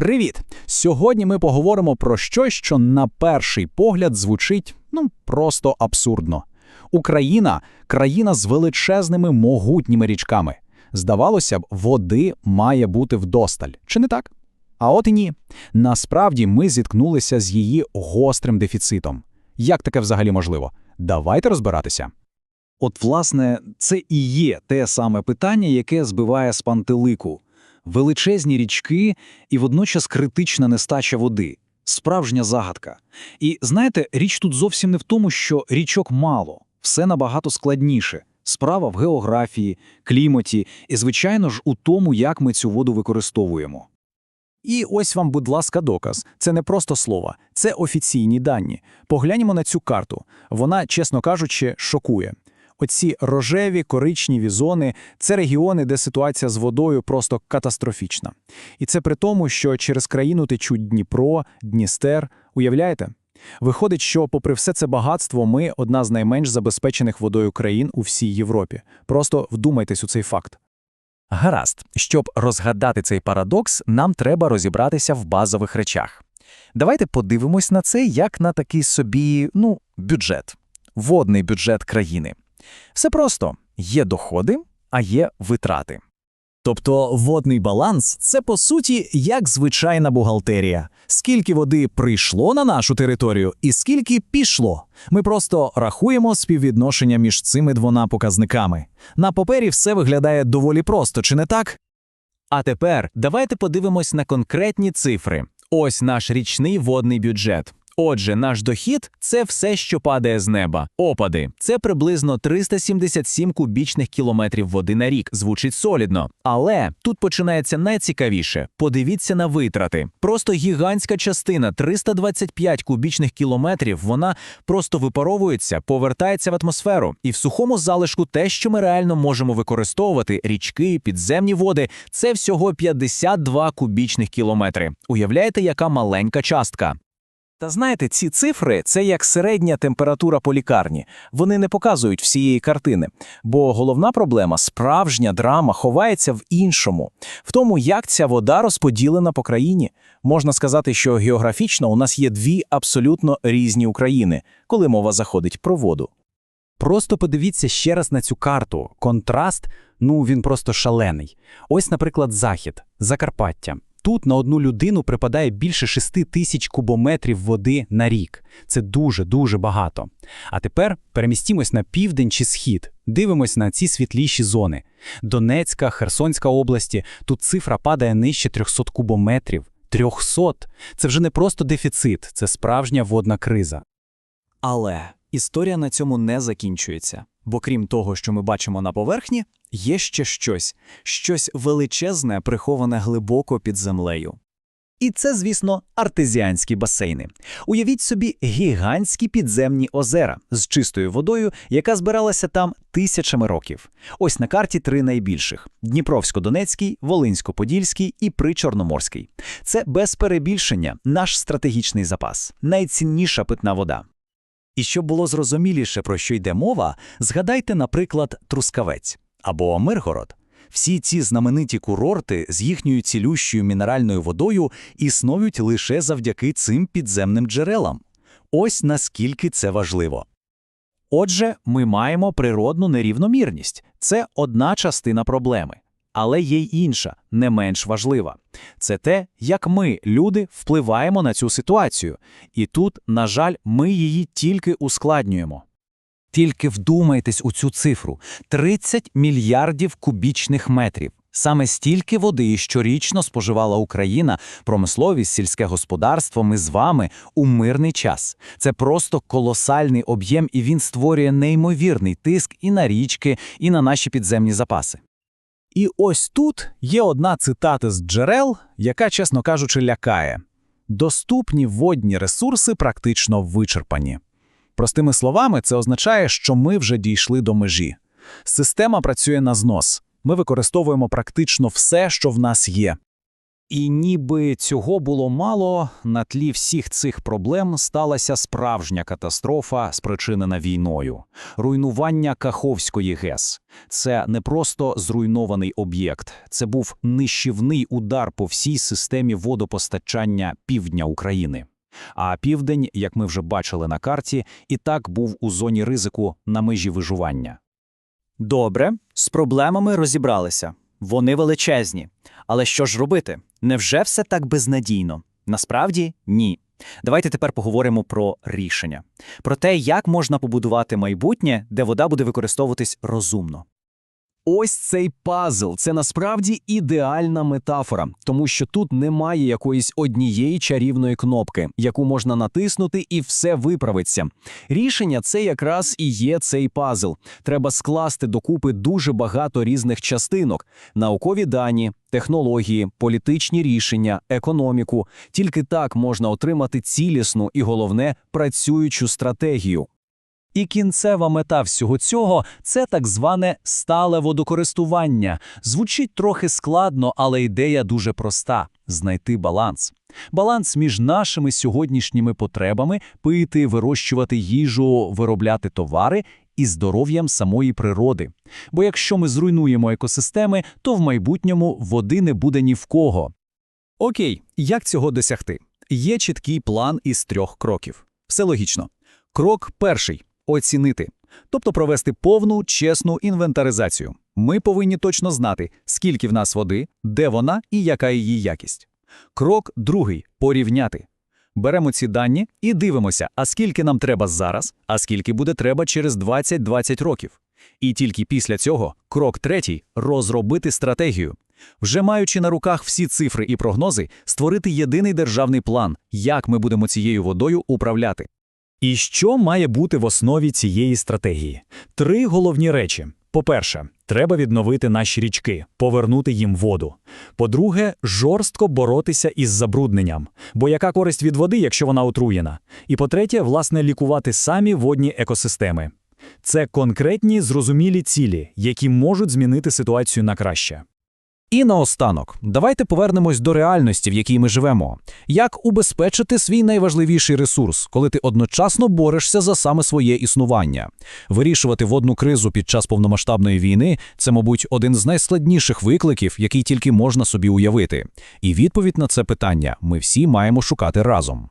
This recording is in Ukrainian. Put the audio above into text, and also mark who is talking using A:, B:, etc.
A: Привіт! Сьогодні ми поговоримо про щось, що на перший погляд звучить ну просто абсурдно. Україна країна з величезними могутніми річками. Здавалося б, води має бути вдосталь, чи не так? А от і ні. Насправді ми зіткнулися з її гострим дефіцитом. Як таке взагалі можливо? Давайте розбиратися.
B: От, власне, це і є те саме питання, яке збиває з пантелику. Величезні річки і водночас критична нестача води. Справжня загадка. І знаєте, річ тут зовсім не в тому, що річок мало, все набагато складніше. Справа в географії, кліматі і, звичайно ж, у тому, як ми цю воду використовуємо.
A: І ось вам, будь ласка, доказ. Це не просто слова, це офіційні дані. Погляньмо на цю карту. Вона, чесно кажучи, шокує. Оці рожеві коричневі зони це регіони, де ситуація з водою просто катастрофічна. І це при тому, що через країну течуть Дніпро, Дністер. Уявляєте? Виходить, що, попри все це багатство, ми одна з найменш забезпечених водою країн у всій Європі. Просто вдумайтесь у цей факт.
C: Гаразд, щоб розгадати цей парадокс, нам треба розібратися в базових речах. Давайте подивимось на це як на такий собі, ну, бюджет, водний бюджет країни. Все просто є доходи, а є витрати.
D: Тобто водний баланс це по суті як звичайна бухгалтерія. Скільки води прийшло на нашу територію і скільки пішло. Ми просто рахуємо співвідношення між цими двома показниками. На папері все виглядає доволі просто, чи не так?
C: А тепер давайте подивимось на конкретні цифри. Ось наш річний водний бюджет. Отже, наш дохід це все, що падає з неба. Опади це приблизно 377 кубічних кілометрів води на рік. Звучить солідно. Але тут починається найцікавіше. Подивіться на витрати. Просто гігантська частина 325 кубічних кілометрів. Вона просто випаровується, повертається в атмосферу. І в сухому залишку те, що ми реально можемо використовувати річки, підземні води, це всього 52 кубічних кілометри. Уявляєте, яка маленька частка.
D: Та знаєте, ці цифри це як середня температура по лікарні. Вони не показують всієї картини. Бо головна проблема, справжня драма, ховається в іншому, в тому, як ця вода розподілена по країні. Можна сказати, що географічно у нас є дві абсолютно різні України, коли мова заходить про воду.
A: Просто подивіться ще раз на цю карту. Контраст, ну він просто шалений. Ось, наприклад, захід, Закарпаття. Тут на одну людину припадає більше 6 тисяч кубометрів води на рік. Це дуже-дуже багато. А тепер перемістімось на південь чи схід. Дивимось на ці світліші зони. Донецька, Херсонська області. Тут цифра падає нижче 300 кубометрів. 300! Це вже не просто дефіцит, це справжня водна криза.
D: Але історія на цьому не закінчується. Бо крім того, що ми бачимо на поверхні, є ще щось, щось величезне, приховане глибоко під землею. І це, звісно, артезіанські басейни. Уявіть собі гігантські підземні озера з чистою водою, яка збиралася там тисячами років. Ось на карті три найбільших: Дніпровсько-Донецький, Волинсько-Подільський і Причорноморський. Це без перебільшення наш стратегічний запас, найцінніша питна вода. І щоб було зрозуміліше, про що йде мова, згадайте, наприклад, Трускавець або Миргород. Всі ці знамениті курорти з їхньою цілющою мінеральною водою існують лише завдяки цим підземним джерелам. Ось наскільки це важливо. Отже, ми маємо природну нерівномірність це одна частина проблеми. Але є й інша, не менш важлива. Це те, як ми, люди, впливаємо на цю ситуацію. І тут, на жаль, ми її тільки ускладнюємо. Тільки вдумайтесь у цю цифру: 30 мільярдів кубічних метрів. Саме стільки води щорічно споживала Україна, промисловість, сільське господарство, ми з вами у мирний час. Це просто колосальний об'єм, і він створює неймовірний тиск і на річки, і на наші підземні запаси. І ось тут є одна цитата з джерел, яка, чесно кажучи, лякає: доступні водні ресурси практично вичерпані. Простими словами, це означає, що ми вже дійшли до межі. Система працює на знос. Ми використовуємо практично все, що в нас є.
B: І ніби цього було мало, на тлі всіх цих проблем сталася справжня катастрофа, спричинена війною. Руйнування Каховської ГЕС. Це не просто зруйнований об'єкт, це був нищівний удар по всій системі водопостачання півдня України. А південь, як ми вже бачили на карті, і так був у зоні ризику на межі виживання.
D: Добре, з проблемами розібралися. Вони величезні. Але що ж робити? Невже все так безнадійно? Насправді ні. Давайте тепер поговоримо про рішення, про те, як можна побудувати майбутнє, де вода буде використовуватись розумно.
C: Ось цей пазл це насправді ідеальна метафора, тому що тут немає якоїсь однієї чарівної кнопки, яку можна натиснути і все виправиться. Рішення це якраз і є цей пазл. Треба скласти докупи дуже багато різних частинок: наукові дані, технології, політичні рішення, економіку. Тільки так можна отримати цілісну і головне працюючу стратегію. І кінцева мета всього цього це так зване стале водокористування. Звучить трохи складно, але ідея дуже проста знайти баланс. Баланс між нашими сьогоднішніми потребами пити, вирощувати їжу, виробляти товари і здоров'ям самої природи. Бо якщо ми зруйнуємо екосистеми, то в майбутньому води не буде ні в кого. Окей, як цього досягти? Є чіткий план із трьох кроків. Все логічно. Крок перший оцінити, тобто провести повну, чесну інвентаризацію. Ми повинні точно знати, скільки в нас води, де вона і яка її якість. Крок другий порівняти. Беремо ці дані і дивимося, а скільки нам треба зараз, а скільки буде треба через 20-20 років. І тільки після цього крок третій розробити стратегію. Вже маючи на руках всі цифри і прогнози, створити єдиний державний план, як ми будемо цією водою управляти. І що має бути в основі цієї стратегії? Три головні речі. По-перше, треба відновити наші річки, повернути їм воду. По-друге, жорстко боротися із забрудненням. Бо яка користь від води, якщо вона отруєна? І по-третє, власне, лікувати самі водні екосистеми. Це конкретні зрозумілі цілі, які можуть змінити ситуацію на краще. І наостанок, давайте повернемось до реальності, в якій ми живемо. Як убезпечити свій найважливіший ресурс, коли ти одночасно борешся за саме своє існування? Вирішувати водну кризу під час повномасштабної війни це, мабуть, один з найскладніших викликів, який тільки можна собі уявити. І відповідь на це питання ми всі маємо шукати разом.